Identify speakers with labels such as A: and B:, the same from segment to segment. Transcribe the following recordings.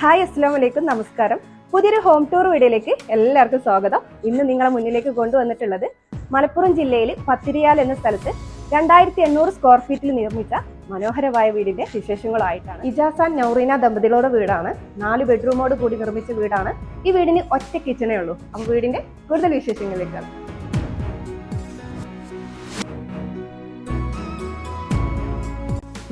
A: Hi അസ്സാം വലൈക്കും നമസ്കാരം. പുതിയൊരു ഹോം ടൂർ വീഡിയോയിലേക്ക് എല്ലാവർക്കും സ്വാഗതം. ഇന്ന് നിങ്ങളെ മുന്നിലേക്ക് കൊണ്ടുവന്നിട്ടുള്ളത് മലപ്പുറം ജില്ലയിൽ പത്തിരിയാൽ എന്ന സ്ഥലത്ത് രണ്ടായിരത്തി എണ്ണൂറ് സ്ക്വയർ ഫീറ്റിൽ നിർമ്മിച്ച മനോഹരമായ വീടിന്റെ വിശേഷങ്ങളായിട്ടാണ്. ഇജാസാൻ നൗറീന ദമ്പതികളുടെ വീടാണ്. നാല് ബെഡ്റൂമോട് കൂടി നിർമ്മിച്ച വീടാണ്. ഈ വീടിന് ഒറ്റ കിച്ചണേ ഉള്ളൂ. അപ്പോൾ വീടിന്റെ കൂടുതൽ വിശേഷങ്ങളിലേക്കാണ്.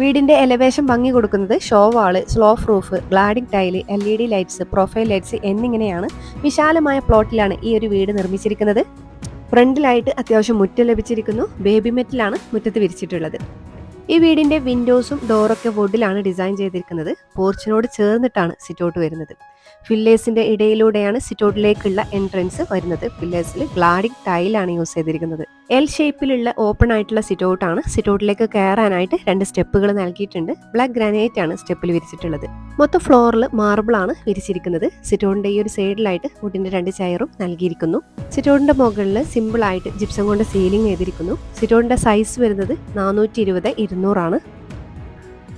A: വീടിന്റെ എലവേഷൻ ഭംഗി കൊടുക്കുന്നത് show wall slope roof cladding tile L E D lights profile lights എന്നിങ്ങനെയാണ് വിശാലമായ പ്ലോട്ടിലാണ് ഈ ഒരു വീട് നിർമ്മിച്ചിരിക്കുന്നത്. ഫ്രണ്ടിലായിട്ട് അത്യാവശ്യം മുറ്റം ലഭിച്ചിരിക്കുന്നു. ബേബി മെറ്റിലാണ് മുറ്റത്ത് വിരിച്ചിട്ടുള്ളത്. ഈ വീടിന്റെ വിൻഡോസും ഡോറൊക്കെ വുഡിലാണ് ഡിസൈൻ ചെയ്തിരിക്കുന്നത്. പോർച്ചിനോട് ചേർന്നിട്ടാണ് സിറ്റൗട്ട് വരുന്നത്. ഫില്ലേഴ്സിന്റെ ഇടയിലൂടെയാണ് സിറ്റൗട്ടിലേക്കുള്ള എൻട്രൻസ് വരുന്നത്. ഫില്ലേഴ്സിൽ ഗ്ലാഡിക് ടൈലാണ് യൂസ് ചെയ്തിരിക്കുന്നത്. എൽ ഷേപ്പിലുള്ള ഓപ്പൺ ആയിട്ടുള്ള സിറ്റൗട്ട് ആണ്. സിറ്റൗട്ടിലേക്ക് കയറാനായിട്ട് രണ്ട് സ്റ്റെപ്പുകൾ നൽകിയിട്ടുണ്ട്. ബ്ലാക്ക് ഗ്രാനൈറ്റ് ആണ് സ്റ്റെപ്പിൽ വിരിച്ചിട്ടുള്ളത്. മൊത്തം ഫ്ലോറിൽ മാർബിൾ ആണ് വിരിച്ചിരിക്കുന്നത്. സിറ്റൗണ്ടിന്റെ ഈ ഒരു സൈഡിലായിട്ട് വുഡിന്റെ രണ്ട് ചെയറും നൽകിയിരിക്കുന്നു. സിറ്റൗണ്ടിന്റെ മുകളിൽ സിമ്പിൾ ആയിട്ട് ജിപ്സം കൊണ്ട് സീലിംഗ് ചെയ്തിരിക്കുന്നു. സിറ്റൗണ്ടിന്റെ സൈസ് വരുന്നത് നാനൂറ്റി ഇരുപത് ഇരുന്നൂറാണ്.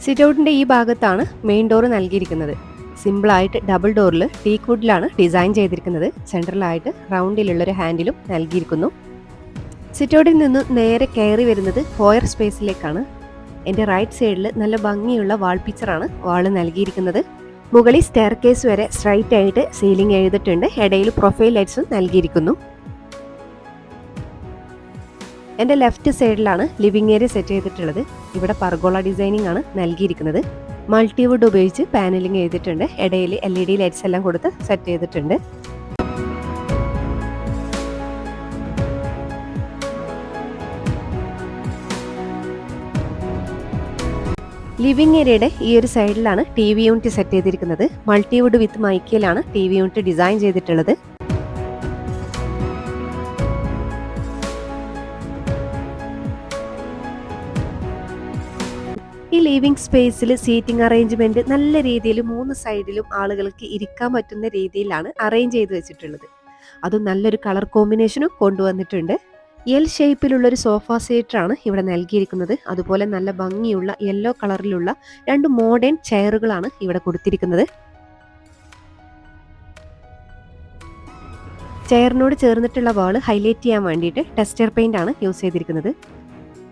A: സിറ്റ് ഔട്ടിന്റെ ഈ ഭാഗത്താണ് മെയിൻ ഡോർ നൽകിയിരിക്കുന്നത്. സിമ്പിളായിട്ട് ഡബിൾ ഡോറിൽ ടീക്ക് വുഡിലാണ് ഡിസൈൻ ചെയ്തിരിക്കുന്നത്. സെൻട്രലായിട്ട് റൗണ്ടിലുള്ളൊരു ഹാൻഡിലും നൽകിയിരിക്കുന്നു. സിറ്റൗട്ടിൽ നിന്ന് നേരെ കയറി വരുന്നത് ഫോയർ സ്പേസിലേക്കാണ് എന്റെ റൈറ്റ് സൈഡിൽ നല്ല ഭംഗിയുള്ള വാൾ പിക്ചറാണ് വാൾ നൽകിയിരിക്കുന്നത്. മുകളിൽ സ്റ്റെയർ കേസ് വരെ സ്ട്രൈറ്റ് ആയിട്ട് സീലിംഗ് എഴുതിയിട്ടുണ്ട്. ഇടയിൽ പ്രൊഫൈൽ ലൈറ്റ്സും നൽകിയിരിക്കുന്നു. എന്റെ ലെഫ്റ്റ് സൈഡിലാണ് ലിവിംഗ് ഏരിയ സെറ്റ് ചെയ്തിട്ടുള്ളത്. ഇവിടെ പർഗോള ഡിസൈനിങ് ആണ് നൽകിയിരിക്കുന്നത്. മൾട്ടിവുഡ് ഉപയോഗിച്ച് പാനലിംഗ് ചെയ്തിട്ടുണ്ട് ഇടയിൽ എൽ ഇ ഡി ലൈറ്റ്സ് എല്ലാം കൊടുത്ത് സെറ്റ് ചെയ്തിട്ടുണ്ട്. ലിവിംഗ് ഏരിയയുടെ ഈ ഒരു സൈഡിലാണ് ടി വി യൂണിറ്റ് സെറ്റ് ചെയ്തിരിക്കുന്നത്. മൾട്ടിവുഡ് വിത്ത് മൈക്കയിലാണ് ടി വി യൂണിറ്റ് ഡിസൈൻ ചെയ്തിട്ടുള്ളത്. ലിവിംഗ് സ്പേസിൽ സീറ്റിംഗ് അറേഞ്ച്മെന്റ് നല്ല രീതിയിൽ മൂന്ന് സൈഡിലും ആളുകൾക്ക് ഇരിക്കാൻ പറ്റുന്ന രീതിയിലാണ് അറേഞ്ച് ചെയ്ത് വെച്ചിട്ടുള്ളത്. അതും നല്ലൊരു കളർ കോമ്പിനേഷനും കൊണ്ടുവന്നിട്ടുണ്ട്. എൽ ഷേപ്പിലുള്ള ഒരു സോഫ സെറ്റാണ് ഇവിടെ നൽകിയിരിക്കുന്നത്. അതുപോലെ നല്ല ഭംഗിയുള്ള യെല്ലോ കളറിലുള്ള രണ്ട് മോഡേൺ ചെയറുകളാണ് ഇവിടെ കൊടുത്തിരിക്കുന്നത്. ചെയറിനോട് ചേർന്നിട്ടുള്ള വാൾ ഹൈലൈറ്റ് ചെയ്യാൻ വേണ്ടിയിട്ട് ടെസ്റ്റർ പെയിന്റ് ആണ് യൂസ് ചെയ്തിരിക്കുന്നത്.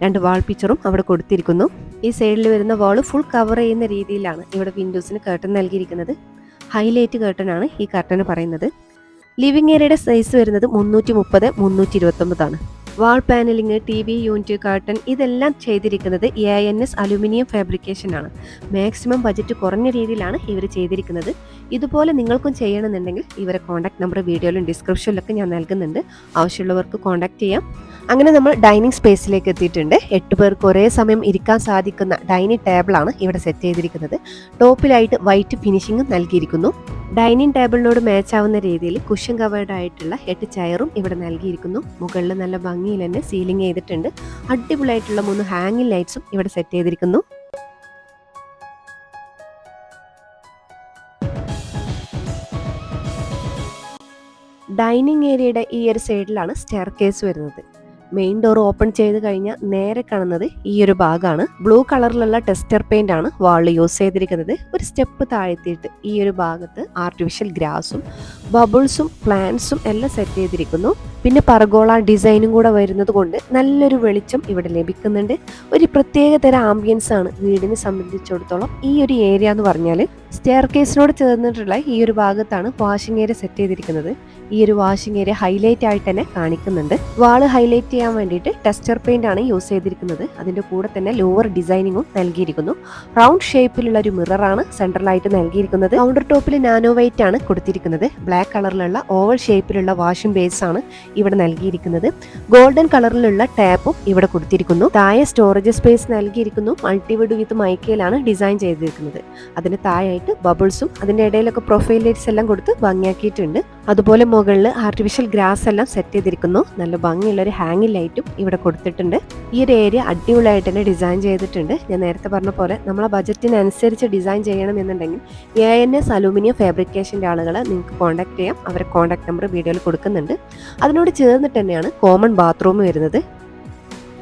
A: രണ്ട് വാൾ പിക്ചറും അവിടെ കൊടുത്തിരിക്കുന്നു. ഈ സൈഡിൽ വരുന്ന വാൾ ഫുൾ കവർ ചെയ്യുന്ന രീതിയിലാണ് ഇവിടെ വിൻഡോസിന് കർട്ടൻ നൽകിയിരിക്കുന്നത്. ഹൈലൈറ്റ് കർട്ടൻ ആണ് ഈ കർട്ടന് പറയുന്നത്. ലിവിംഗ് ഏരിയയുടെ സൈസ് വരുന്നത് മുന്നൂറ്റി മുപ്പത് മുന്നൂറ്റി ഇരുപത്തൊമ്പതാണ് wall panelling T V unit curtain ഇതെല്ലാം ചെയ്തിരിക്കുന്നത് A I N S aluminium fabrication ആണ്. മാക്സിമം ബജറ്റ് കുറഞ്ഞ രീതിയിലാണ് ഇവർ ചെയ്തിരിക്കുന്നത്. ഇതുപോലെ നിങ്ങൾക്കും ചെയ്യണമെന്നുണ്ടെങ്കിൽ ഇവരെ കോൺടാക്ട് നമ്പർ വീഡിയോയിലും ഡിസ്ക്രിപ്ഷനിലൊക്കെ ഞാൻ നൽകുന്നുണ്ട്. ആവശ്യമുള്ളവർക്ക് കോൺടാക്ട് ചെയ്യാം. അങ്ങനെ നമ്മൾ ഡൈനിങ് സ്പേസിലേക്ക് എത്തിയിട്ടുണ്ട്. എട്ട് പേർക്ക് ഒരേ സമയം ഇരിക്കാൻ സാധിക്കുന്ന ഡൈനിങ് ടേബിളാണ് ഇവിടെ സെറ്റ് ചെയ്തിരിക്കുന്നത്. ടോപ്പിലായിട്ട് വൈറ്റ് ഫിനിഷിംഗ് നൽകിയിരിക്കുന്നു. ഡൈനിങ് ടേബിളിനോട് മാച്ച് ആവുന്ന രീതിയിൽ കുഷൻ കവേർഡ് ആയിട്ടുള്ള എട്ട് ചെയറും ഇവിടെ നൽകിയിരിക്കുന്നു. മുകളിൽ നല്ല ഭംഗിയിൽ തന്നെ സീലിംഗ് ചെയ്തിട്ടുണ്ട്. അടിപൊളിയായിട്ടുള്ള മൂന്ന് ഹാങ്ങിങ് ലൈറ്റ്സും ഇവിടെ സെറ്റ് ചെയ്തിരിക്കുന്നു. ഡൈനിങ് ഏരിയയുടെ ഈ ഒരു സൈഡിലാണ് സ്റ്റെയർ കേസ് വരുന്നത്. മെയിൻ ഡോർ ഓപ്പൺ ചെയ്ത് കഴിഞ്ഞാൽ നേരെ കാണുന്നത് ഈ ഒരു ഭാഗമാണ് ബ്ലൂ കളറിലുള്ള ടെസ്റ്റർ പെയിന്റ് ആണ് വാളിൽ യൂസ് ചെയ്തിരിക്കുന്നത്. ഒരു സ്റ്റെപ്പ് താഴ്ത്തിയിട്ട് ഈ ഒരു ഭാഗത്ത് ആർട്ടിഫിഷ്യൽ ഗ്രാസും ബബിൾസും പ്ലാന്റ്സും എല്ലാം സെറ്റ് ചെയ്തിരിക്കുന്നു. പിന്നെ പർഗോള ഡിസൈനും കൂടെ വരുന്നത് കൊണ്ട് നല്ലൊരു വെളിച്ചം ഇവിടെ ലഭിക്കുന്നുണ്ട്. ഒരു പ്രത്യേക തരം ആംബിയൻസ് ആണ് വീടിനെ സംബന്ധിച്ചിടത്തോളം ഈ ഒരു ഏരിയ എന്ന് പറഞ്ഞാൽ സ്റ്റെയർ കേസിനോട് ചേർന്നിട്ടുള്ള ഈ ഒരു ഭാഗത്താണ് വാഷിംഗ് ഏരിയ സെറ്റ് ചെയ്തിരിക്കുന്നത്. ഈ ഒരു വാഷിംഗ് ഏരിയ ഹൈലൈറ്റ് ആയിട്ട് തന്നെ കാണിക്കുന്നുണ്ട്. വാൾ ഹൈലൈറ്റ് ചെയ്യാൻ വേണ്ടിയിട്ട് ടെസ്റ്റർ പെയിന്റ് ആണ് യൂസ് ചെയ്തിരിക്കുന്നത്. അതിന്റെ കൂടെ തന്നെ ലോവർ ഡിസൈനിങ്ങും നൽകിയിരിക്കുന്നു. റൗണ്ട് ഷേപ്പിലുള്ള ഒരു മിററാണ് സെൻട്രലായിട്ട് നൽകിയിരിക്കുന്നത്. കൗണ്ടർ ടോപ്പിൽ നാനോ വൈറ്റ് ആണ് കൊടുത്തിരിക്കുന്നത്. ബ്ലാക്ക് കളറിലുള്ള ഓവൽ ഷേപ്പിലുള്ള വാഷിംഗ് ബേസ് ആണ് ഇവിടെ നൽകിയിരിക്കുന്നത്. ഗോൾഡൻ കളറിലുള്ള ടാപ്പും ഇവിടെ കൊടുത്തിരിക്കുന്നു. താഴെ സ്റ്റോറേജ് സ്പേസ് നൽകിയിരിക്കുന്നു. മൾട്ടിവുഡ് വിത്ത് മൈക്കയിലാണ് ഡിസൈൻ ചെയ്തിരിക്കുന്നത്. അതിന് താഴെയായിട്ട് ബബിൾസും അതിന്റെ ഇടയിലൊക്കെ പ്രൊഫൈൽ ലൈറ്റ്സ് എല്ലാം കൊടുത്ത് ഭംഗിയാക്കിയിട്ടുണ്ട്. അതുപോലെ മുകളിൽ ആർട്ടിഫിഷ്യൽ ഗ്രാസ് എല്ലാം സെറ്റ് ചെയ്തിരിക്കുന്നു. നല്ല ഭംഗിയുള്ള ഒരു ഹാങ്ങിങ് ലൈറ്റും ഇവിടെ കൊടുത്തിട്ടുണ്ട്. ഈ ഒരു ഏരിയ അടിപൊളിയായിട്ട് തന്നെ ഡിസൈൻ ചെയ്തിട്ടുണ്ട്. ഞാൻ നേരത്തെ പറഞ്ഞ പോലെ നമ്മളെ ബജറ്റിനനുസരിച്ച് ഡിസൈൻ ചെയ്യണം എന്നുണ്ടെങ്കിൽ എ എൻ എസ് അലൂമിനിയം ഫാബ്രിക്കേഷന്റെ ആളുകളെ നിങ്ങൾക്ക് കോൺടാക്ട് ചെയ്യാം. അവരെ കോൺടാക്ട് നമ്പർ വീഡിയോയിൽ കൊടുക്കുന്നുണ്ട്. അതിനോട് ചേർന്നിട്ട് തന്നെയാണ് കോമൺ ബാത്റൂം വരുന്നത്.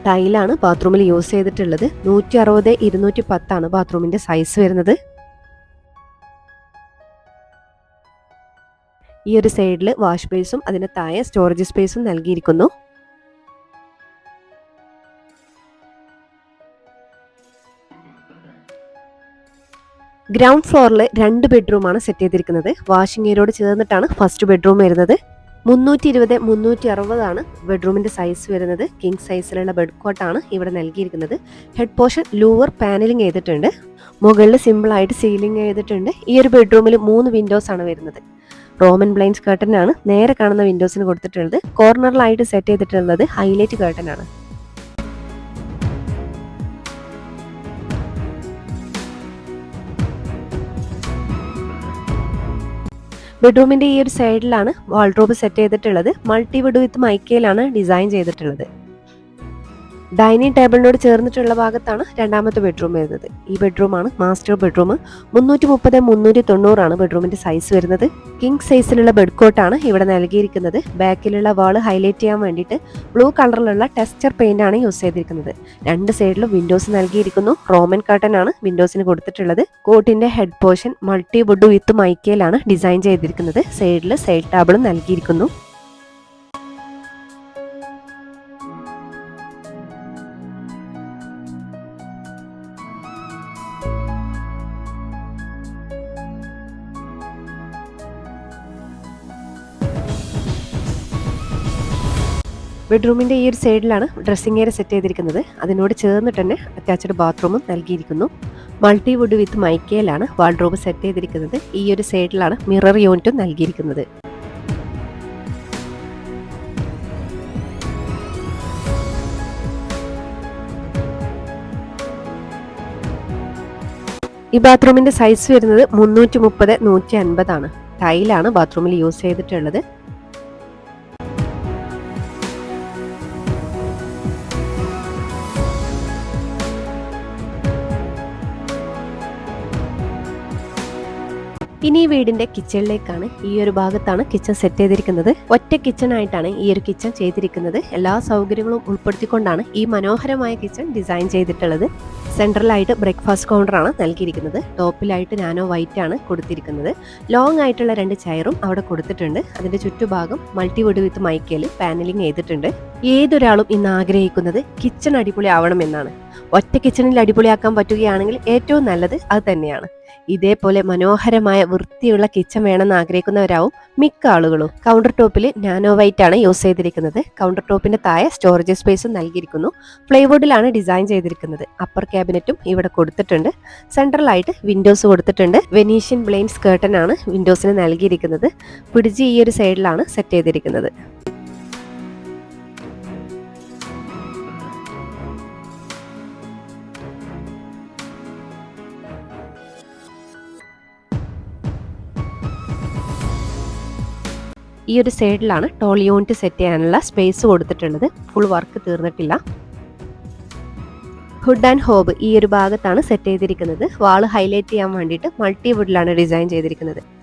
A: ടൈലാണ് ബാത്റൂമിൽ യൂസ് ചെയ്തിട്ടുള്ളത്. നൂറ്റി അറുപത് ഇരുന്നൂറ്റി പത്താണ് ബാത്റൂമിന്റെ സൈസ് വരുന്നത്. ഈ ഒരു സൈഡിൽ വാഷ് ബേസും അതിന് താഴെ സ്റ്റോറേജ് സ്പേസും നൽകിയിരിക്കുന്നു. ഗ്രൗണ്ട് ഫ്ലോറിൽ രണ്ട് ബെഡ്റൂമാണ് സെറ്റ് ചെയ്തിരിക്കുന്നത്. വാഷിംഗ് ഏരിയോട് ചേർന്നിട്ടാണ് ഫസ്റ്റ് ബെഡ്റൂം വരുന്നത്. മുന്നൂറ്റി ഇരുപത് മുന്നൂറ്റി അറുപതാണ് ബെഡ്റൂമിന്റെ സൈസ് വരുന്നത്. കിങ് സൈസിലുള്ള ബെഡ് കോട്ടാണ് ഇവിടെ നൽകിയിരിക്കുന്നത്. ഹെഡ് പോർഷൻ ലൂവർ പാനലിംഗ് ചെയ്തിട്ടുണ്ട്. മുകളിൽ സിമ്പിളായിട്ട് സീലിംഗ് ചെയ്തിട്ടുണ്ട്. ഈ ഒരു ബെഡ്റൂമിൽ മൂന്ന് വിൻഡോസ് ആണ് വരുന്നത്. റോമൻ ബ്ലൈൻസ് കർട്ടൻ ആണ് നേരെ കാണുന്ന വിൻഡോസിന് കൊടുത്തിട്ടുള്ളത്. കോർണറിലായിട്ട് സെറ്റ് ചെയ്തിട്ടുള്ളത് ഹൈലൈറ്റ് കർട്ടൻ ആണ്. ബെഡ്റൂമിന്റെ ഈ ഒരു സൈഡിലാണ് വാൾഡ്രോബ് സെറ്റ് ചെയ്തിട്ടുള്ളത്. മൾട്ടി വിഡ് വിത്ത് മൈക്കയിലാണ് ഡിസൈൻ ചെയ്തിട്ടുള്ളത്. ഡൈനിങ് ടേബിളിനോട് ചേർന്നിട്ടുള്ള ഭാഗത്താണ് രണ്ടാമത്തെ ബെഡ്റൂം വരുന്നത്. ഈ ബെഡ്റൂമാണ് മാസ്റ്റർ ബെഡ്റൂം. മുന്നൂറ്റി മുപ്പത് മുന്നൂറ്റി തൊണ്ണൂറാണ് ബെഡ്റൂമിന്റെ സൈസ് വരുന്നത് കിങ് സൈസിലുള്ള ബെഡ് കോട്ടാണ് ഇവിടെ നൽകിയിരിക്കുന്നത്. ബാക്കിലുള്ള വാൾ ഹൈലൈറ്റ് ചെയ്യാൻ വേണ്ടിയിട്ട് ബ്ലൂ കളറിലുള്ള ടെക്സ്ചർ പെയിന്റ് ആണ് യൂസ് ചെയ്തിരിക്കുന്നത്. രണ്ട് സൈഡിലും വിൻഡോസ് നൽകിയിരിക്കുന്നു. റോമൻ കർട്ടൻ ആണ് വിൻഡോസിന് കൊടുത്തിട്ടുള്ളത്. കോട്ടിന്റെ head portion multi wood with മൈക്കയിലാണ് design ചെയ്തിരിക്കുന്നത്. സൈഡിൽ സൈഡ് ടേബിളും നൽകിയിരിക്കുന്നു. ബെഡ്റൂമിന്റെ ഈ ഒരു സൈഡിലാണ് ഡ്രസ്സിംഗ് ഏരിയ സെറ്റ് ചെയ്തിരിക്കുന്നത്. അതിനോട് ചേർന്നിട്ട് തന്നെ അറ്റാച്ച്ഡ് ബാത്റൂമും നൽകിയിരിക്കുന്നു. മൾട്ടി വുഡ് വിത്ത് മൈക്കയിലാണ് വാൾഡ്രോബ് സെറ്റ് ചെയ്തിരിക്കുന്നത്. ഈ ഒരു സൈഡിലാണ് മിറർ യൂണിറ്റും നൽകിയിരിക്കുന്നത്. ഈ ബാത്റൂമിന്റെ സൈസ് വരുന്നത് മുന്നൂറ്റി മുപ്പത് നൂറ്റി അൻപതാണ് ടൈലാണ് ബാത്റൂമിൽ യൂസ് ചെയ്തിട്ടുള്ളത്. ഇനി ഈ വീടിന്റെ കിച്ചണിലേക്കാണ് ഈ ഒരു ഭാഗത്താണ് കിച്ചൺ സെറ്റ് ചെയ്തിരിക്കുന്നത്. ഒറ്റ കിച്ചൺ ആയിട്ടാണ് ഈ ഒരു കിച്ചൺ ചെയ്തിരിക്കുന്നത്. എല്ലാ സൗകര്യങ്ങളും ഉൾപ്പെടുത്തിക്കൊണ്ടാണ് ഈ മനോഹരമായ കിച്ചൺ ഡിസൈൻ ചെയ്തിട്ടുള്ളത്. സെൻട്രലായിട്ട് ബ്രേക്ക്ഫാസ്റ്റ് കൗണ്ടർ ആണ് നൽകിയിരിക്കുന്നത്. ടോപ്പിലായിട്ട് നാനോ വൈറ്റ് ആണ് കൊടുത്തിരിക്കുന്നത്. ലോങ് ആയിട്ടുള്ള രണ്ട് ചെയറും അവിടെ കൊടുത്തിട്ടുണ്ട്. അതിന്റെ ചുറ്റുഭാഗം മൾട്ടിവുഡ് വിത്ത് മൈക്കയിൽ പാനലിംഗ് ചെയ്തിട്ടുണ്ട്. ഏതൊരാളും ഇന്ന് ആഗ്രഹിക്കുന്നത് കിച്ചൺ അടിപൊളി ആവണമെന്നാണ്. ഒറ്റ കിച്ചണിൽ അടിപൊളിയാക്കാൻ പറ്റുകയാണെങ്കിൽ ഏറ്റവും നല്ലത് അത് തന്നെയാണ്. ഇതേപോലെ മനോഹരമായ വൃത്തിയുള്ള കിച്ചൺ വേണമെന്ന് ആഗ്രഹിക്കുന്നവരാവും മിക്ക ആളുകളും. കൗണ്ടർ ടോപ്പിൽ നാനോ വൈറ്റ് ആണ് യൂസ് ചെയ്തിരിക്കുന്നത്. കൗണ്ടർ ടോപ്പിന്റെ താഴെ സ്റ്റോറേജ് സ്പേസും നൽകിയിരിക്കുന്നു. പ്ലൈവുഡിലാണ് ഡിസൈൻ ചെയ്തിരിക്കുന്നത്. അപ്പർ ക്യാബിനറ്റും ഇവിടെ കൊടുത്തിട്ടുണ്ട്. സെൻട്രലായിട്ട് വിൻഡോസ് കൊടുത്തിട്ടുണ്ട്. വെനീഷ്യൻ ബ്ലെയിൻസ് കേട്ടൺ ആണ് വിൻഡോസിന് നൽകിയിരിക്കുന്നത്. പിടിച്ച് ഈ ഒരു സൈഡിലാണ് സെറ്റ് ചെയ്തിരിക്കുന്നത്. ഈ ഒരു സൈഡിലാണ് ടോൾ യൂണിറ്റ് സെറ്റ് ചെയ്യാനുള്ള സ്പേസ് കൊടുത്തിട്ടുള്ളത്. ഫുൾ വർക്ക് തീർന്നിട്ടില്ല. ഹുഡ് ആൻഡ് ഹോബ് ഈ ഒരു ഭാഗത്താണ് സെറ്റ് ചെയ്തിരിക്കുന്നത്. വാൾ ഹൈലൈറ്റ് ചെയ്യാൻ വേണ്ടിയിട്ട് മൾട്ടി വുഡിലാണ് ഡിസൈൻ ചെയ്തിരിക്കുന്നത്.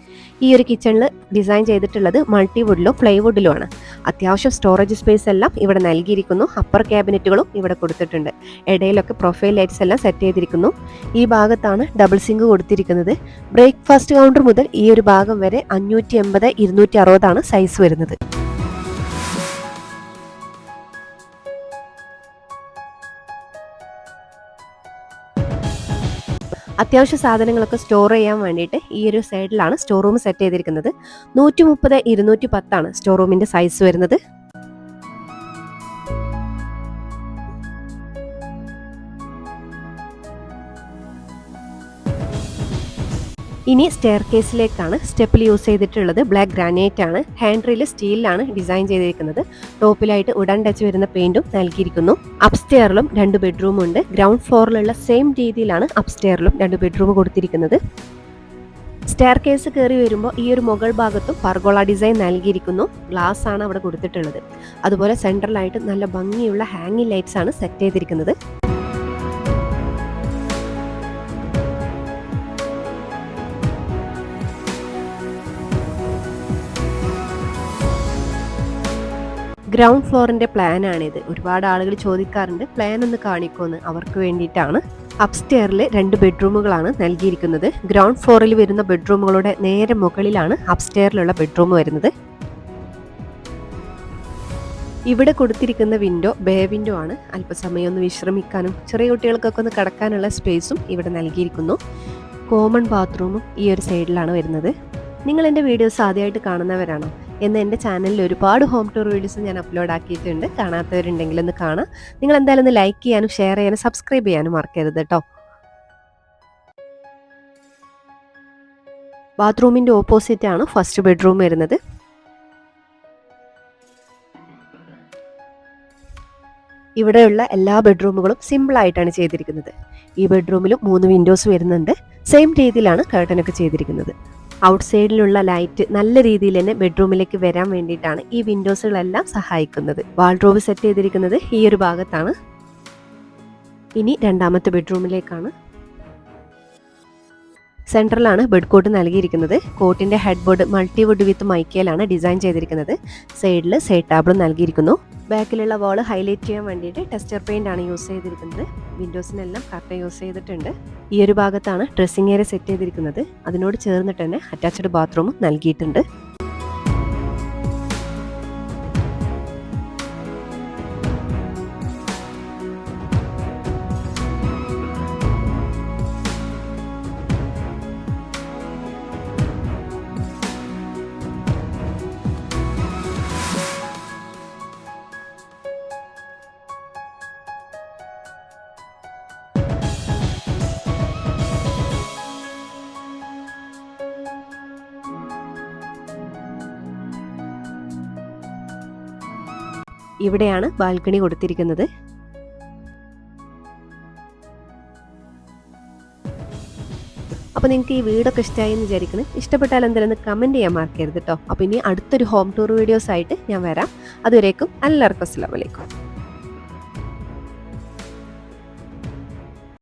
A: ഈ ഒരു കിച്ചണിൽ ഡിസൈൻ ചെയ്തിട്ടുള്ളത് മൾട്ടി വുഡിലോ പ്ലൈവുഡിലോ ആണ് അത്യാവശ്യം സ്റ്റോറേജ് സ്പേസ് എല്ലാം ഇവിടെ നൽകിയിരിക്കുന്നു. അപ്പർ ക്യാബിനറ്റുകളും ഇവിടെ കൊടുത്തിട്ടുണ്ട്. ഇടയിലൊക്കെ പ്രൊഫൈൽ ലൈറ്റ്സ് എല്ലാം സെറ്റ് ചെയ്തിരിക്കുന്നു. ഈ ഭാഗത്താണ് ഡബിൾ സിങ്ക് കൊടുത്തിരിക്കുന്നത്. ബ്രേക്ക്ഫാസ്റ്റ് കൗണ്ടർ മുതൽ ഈ ഒരു ഭാഗം വരെ അഞ്ഞൂറ്റി എൺപത് ഇരുന്നൂറ്റി അറുപതാണ് സൈസ് വരുന്നത്. അത്യാവശ്യ സാധനങ്ങളൊക്കെ സ്റ്റോർ ചെയ്യാൻ വേണ്ടിയിട്ട് ഈ ഒരു സൈഡിലാണ് സ്റ്റോർ റൂം സെറ്റ് ചെയ്തിരിക്കുന്നത്. നൂറ്റി മുപ്പത് ഇരുന്നൂറ്റി പത്താണ് സ്റ്റോർ റൂമിന്റെ സൈസ് വരുന്നത്. ഇനി സ്റ്റെയർ കേസിലേക്കാണ് സ്റ്റെപ്പിൽ യൂസ് ചെയ്തിട്ടുള്ളത്. ബ്ലാക്ക് ഗ്രാനൈറ്റ് ആണ് ഹാൻഡ് റീൽ സ്റ്റീലിലാണ് ഡിസൈൻ ചെയ്തിരിക്കുന്നത്. ടോപ്പിലായിട്ട് ഉടൻ ടച്ച് വരുന്ന പെയിന്റും നൽകിയിരിക്കുന്നു. അപ്സ്റ്റെയറിലും രണ്ട് ബെഡ്റൂം ഉണ്ട്. ഗ്രൗണ്ട് ഫ്ലോറിലുള്ള സെയിം രീതിയിലാണ് അപ്സ്റ്റെയറിലും രണ്ട് ബെഡ്റൂം കൊടുത്തിരിക്കുന്നത്. സ്റ്റെയർ കേസ് കയറി വരുമ്പോൾ ഈ ഒരു മുകൾ ഭാഗത്തും പർഗോള ഡിസൈൻ നൽകിയിരിക്കുന്നു. ഗ്ലാസ് ആണ് അവിടെ കൊടുത്തിട്ടുള്ളത്. അതുപോലെ സെൻട്രലായിട്ട് നല്ല ഭംഗിയുള്ള ഹാങ്ങിങ് ലൈറ്റ്സ് ആണ് സെറ്റ് ചെയ്തിരിക്കുന്നത്. ഗ്രൗണ്ട് ഫ്ലോറിന്റെ പ്ലാൻ ആണിത് ഒരുപാട് ആളുകൾ ചോദിക്കാറുണ്ട് പ്ലാൻ ഒന്ന് കാണിക്കുമെന്ന് അവർക്ക് വേണ്ടിയിട്ടാണ്. അപ്സ്റ്റെയറിൽ രണ്ട് ബെഡ്റൂമുകളാണ് നൽകിയിരിക്കുന്നത്. ഗ്രൗണ്ട് ഫ്ലോറിൽ വരുന്ന ബെഡ്റൂമുകളുടെ നേരെ മുകളിലാണ് അപ്സ്റ്റെയറിലുള്ള ബെഡ്റൂം വരുന്നത്. ഇവിടെ കൊടുത്തിരിക്കുന്ന വിൻഡോ ബേ വിൻഡോ ആണ്. അല്പസമയം ഒന്ന് വിശ്രമിക്കാനും ചെറിയ കുട്ടികൾക്കൊക്കെ ഒന്ന് കിടക്കാനുള്ള സ്പേസും ഇവിടെ നൽകിയിരിക്കുന്നു. കോമൺ ബാത്റൂമും ഈ ഒരു സൈഡിലാണ് വരുന്നത്. നിങ്ങൾ എന്റെ വീഡിയോസ് ആദ്യമായിട്ട് കാണുന്നവരാണോ? എന്ന് എന്റെ ചാനലിൽ ഒരുപാട് ഹോം ടൂർ വീഡിയോസ് ഞാൻ അപ്ലോഡ് ആക്കിയിട്ടുണ്ട്. കാണാത്തവരുണ്ടെങ്കിൽ ഒന്ന് കാണാം. നിങ്ങൾ എന്തായാലും ഒന്ന് ലൈക്ക് ചെയ്യാനും ഷെയർ ചെയ്യാനും സബ്സ്ക്രൈബ് ചെയ്യാനും മറക്കരുത് കേട്ടോ ബാത്റൂമിന്റെ ഓപ്പോസിറ്റ് ആണ് ഫസ്റ്റ് ബെഡ്റൂം വരുന്നത്. ഇവിടെയുള്ള എല്ലാ ബെഡ്റൂമുകളും സിമ്പിളായിട്ടാണ് ചെയ്തിരിക്കുന്നത്. ഈ ബെഡ്റൂമിലും മൂന്ന് വിൻഡോസ് വരുന്നുണ്ട്. സെയിം രീതിയിലാണ് കർട്ടനൊക്കെ ചെയ്തിരിക്കുന്നത്. ഔട്ട് സൈഡിലുള്ള ലൈറ്റ് നല്ല രീതിയിൽ തന്നെ ബെഡ്റൂമിലേക്ക് വരാൻ വേണ്ടിയിട്ടാണ് ഈ വിൻഡോസുകളെല്ലാം സഹായിക്കുന്നത്. വാൾഡ്രോബ് സെറ്റ് ചെയ്തിരിക്കുന്നത് ഈ ഒരു ഭാഗത്താണ്. ഇനി രണ്ടാമത്തെ ബെഡ്റൂമിലേക്കാണ്. സെൻട്രലാണ് ബെഡ് കോട്ട് നൽകിയിരിക്കുന്നത്. കോട്ടിന്റെ headboard multi multi wood with മൈക്കയിലാണ് design ചെയ്തിരിക്കുന്നത്. സൈഡിൽ സൈഡ് ടാബിളും നൽകിയിരിക്കുന്നു. ബാക്കിലുള്ള വാൾ ഹൈലൈറ്റ് ചെയ്യാൻ വേണ്ടിയിട്ട് ടെസ്റ്റർ പെയിന്റ് ആണ് യൂസ് ചെയ്തിരിക്കുന്നത്. വിൻഡോസിനെല്ലാം കർട്ടൻ യൂസ് ചെയ്തിട്ടുണ്ട്. ഈ ഒരു ഭാഗത്താണ് ഡ്രസ്സിംഗ് ഏരിയ സെറ്റ് ചെയ്തിരിക്കുന്നത്. അതിനോട് ചേർന്നിട്ട് തന്നെ അറ്റാച്ച്ഡ് ബാത്റൂം നൽകിയിട്ടുണ്ട്. ഇവിടെയാണ് ബാൽക്കണി കൊടുത്തിരിക്കുന്നത്. അപ്പോൾ നിങ്ങൾക്ക് ഈ വീടൊക്കെ ഇഷ്ടമായി എന്ന് വിചാരിക്കുന്നു. ഇഷ്ടപ്പെട്ടാൽ എന്തായാലും കമന്റ് ചെയ്യാൻ മറക്കരുത് കേട്ടോ അപ്പോൾ ഇനി അടുത്തൊരു ഹോം ടൂർ വീഡിയോസ് ആയിട്ട് ഞാൻ വരാം. അതുവരേക്കും എല്ലാവർക്കും അസ്സാം വലൈക്കും